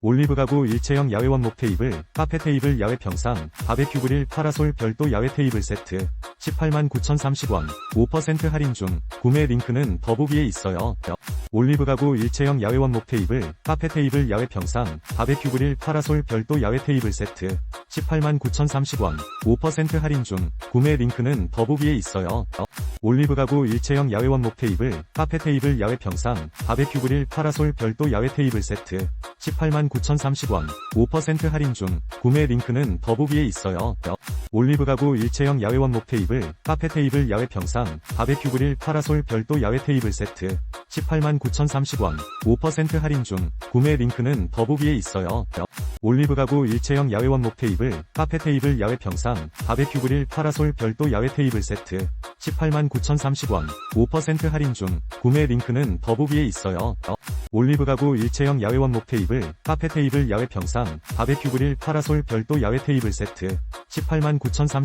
올리브 가구 일체형 야외 원목 테이블, 카페 테이블 야외 평상, 바베큐 그릴 파라솔 별도 야외 테이블 세트, 18만 9,030원, 5% 할인 중, 구매 링크는 더보기에 있어요. 올리브 가구 일체형 야외 원목 테이블, 카페 테이블 야외 평상, 바베큐 그릴 파라솔 별도 야외 테이블 세트, 18만 9,030원, 5% 할인 중, 구매 링크는 더보기에 있어요. 올리브 가구 일체형 야외 원목 테이블, 카페 테이블 야외 평상, 바베큐 그릴 파라솔 별도 야외 테이블 세트, 18만 9,030원, 5% 할인 중, 구매 링크는 더보기에 있어요. 올리브 가구 일체형 야외 원목 테이블, 카페 테이블 야외 평상, 바베큐 그릴 파라솔 별도 야외 테이블 세트, 18만 9,030원, 5% 할인 중, 구매 링크는 더보기에 있어요. 올리브 가구 일체형 야외 원목 테이블, 카페 테이블 야외 평상, 바베큐 그릴 파라솔 별도 야외 테이블 세트, 18만 9,030원, 5% 할인 중, 구매 링크는 더보기에 있어요. 올리브 가구 일체형 야외 원목 테이블, 카페 테이블 야외 평상, 바베큐 그릴 파라솔 별도 야외 테이블 세트, 18만 9,030원,